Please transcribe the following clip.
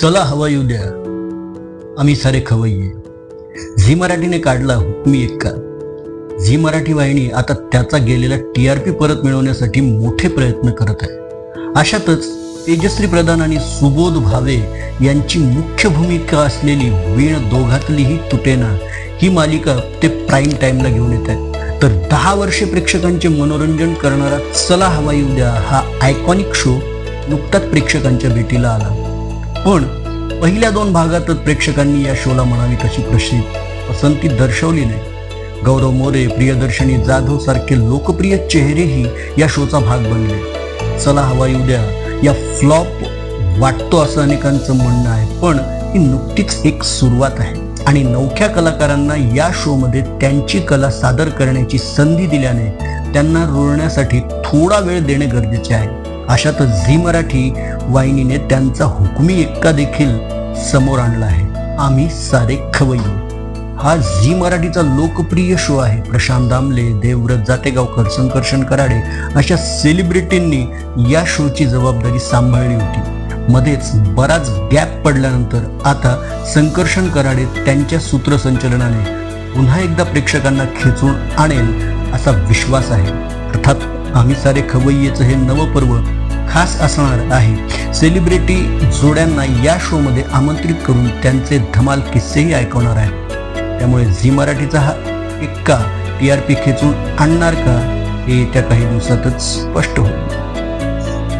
चला हवा येऊ द्या. आम्ही सारे खवय्ये झी मराठीने काढला हो, हुकमी एक्का झी मराठी वाहिनी आता त्याचा गेलेला टी आर पी परत मिळवण्यासाठी मोठे प्रयत्न करत आहे. अशातच तेजश्री प्रधान आणि सुबोध भावे यांची मुख्य भूमिका असलेली वीण दोघातलीही तुटेना ही मालिका ते प्राईम टाईमला घेऊन येत आहेत. तर दहा वर्षे प्रेक्षकांचे मनोरंजन करणारा चला हवा येऊ द्या हा आयकॉनिक शो नुकताच प्रेक्षकांच्या भेटीला आला. पण पहिल्या दोन भागातच प्रेक्षकांनी या शोला म्हणावी तशी प्रसिद्ध पसंती दर्शवली नाही. गौरव मोरे प्रियदर्शनी जाधव सारखे लोकप्रिय चेहरेही या शोचा भाग बनले. चला हवा उद्या द्या या फ्लॉप वाटतो असं अनेकांचं म्हणणं आहे पण ही नुकतीच एक सुरुवात आहे. आणि नवख्या कलाकारांना या शोमध्ये त्यांची कला सादर करण्याची संधी दिल्याने त्यांना रुळण्यासाठी थोडा वेळ देणे गरजेचे आहे. अशातच झी मराठी वाहिनीने त्यांचा हुकमी एक्का देखील समोर आणला आहे. आम्ही सारे खवय्ये. हा झी मराठीचा लोकप्रिय शो आहे. प्रशांत दामले देवव्रत जातेगावकर संकर्षण कराडे अशा सेलिब्रिटींनी या शोची जबाबदारी सांभाळली होती. मध्येच बराच गॅप पडल्यानंतर आता संकर्षण कराडे त्यांच्या सूत्रसंचलनाने पुन्हा एकदा प्रेक्षकांना खेचून आणेल असा विश्वास आहे. अर्थात आम्ही सारे खवय्येचं हे नवपर्व खास असणार आहे. सेलिब्रिटी जोड्यांना या शोमध्ये आमंत्रित करून त्यांचे धमाल किस्सेही ऐकवणार आहेत त्यामुळे झी मराठीचा हा इतका टी आर पी खेचून आणणार का हे येत्या काही दिवसातच स्पष्ट होईल.